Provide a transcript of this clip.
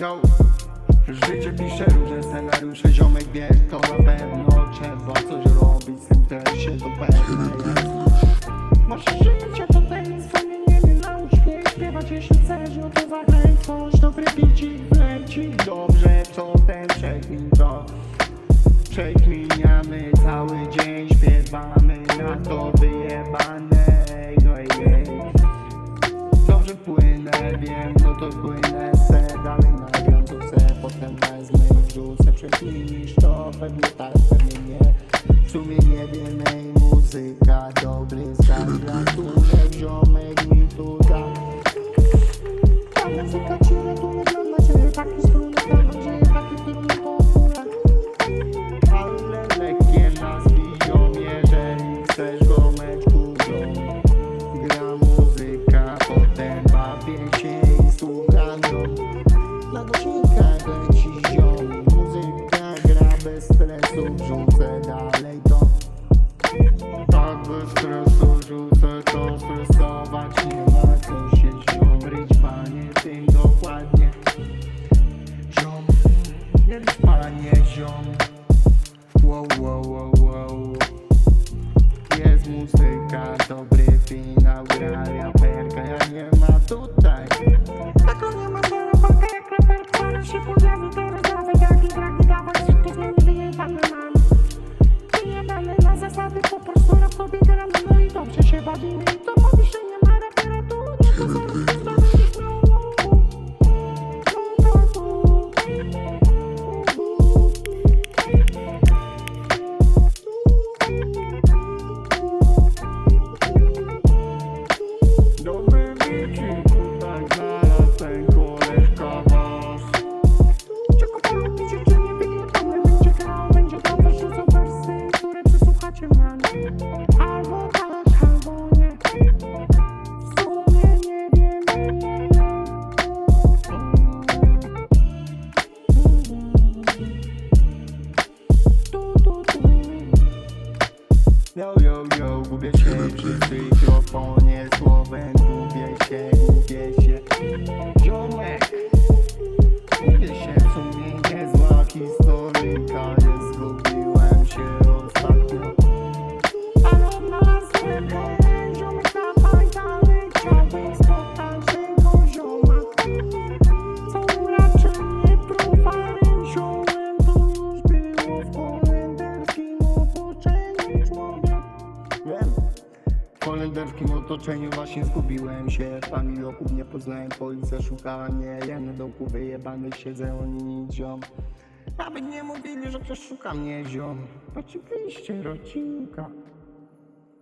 Yo, życie pisze różne scenariusze Ziomek wie, to na pewno trzeba coś robić Z tym też się jest. Masz życie, to ten wspomnienie naucz mnie śpiewać Jeśli chcesz, no to zagraj coś Dobry bicik wleci Dobrze, co ten przekmin to? Przekminiamy cały dzień Śpiewamy na to wyjebane no Dobrze płynę, wiem, no to płynę se Dalej se, potem wezmę i wrzucę Przekminisz to, pewnie tak, pewnie nie W sumie nie wiem, ej, muzyka Dobry stan, ratunek, ziomek stresu, wrzucę dalej to. Tak bez stresu rzucę to, stresować nie ma co się ziomryć Panie tym dokładnie. Ziom, panie ziom. Wow, wow, wow, wow. Jest muzyka, dobry No i dobrze się bawimy I to mówi, że nie ma rapera tu Nie to Yo, yo, yo, gubię się przy mikrofonie Słowem gubię się, gubię się. Ziomek Gubię się, w sumie niezła historyjka Holenderskim otoczeniu właśnie zgubiłem się. Familioków nie poznałem, policja szukała mnie Ja na dołku wyjebany siedzę, oni nic ziom Nawet nie mówili, że ktoś szuka mnie ziom. Oczywiście rodzinka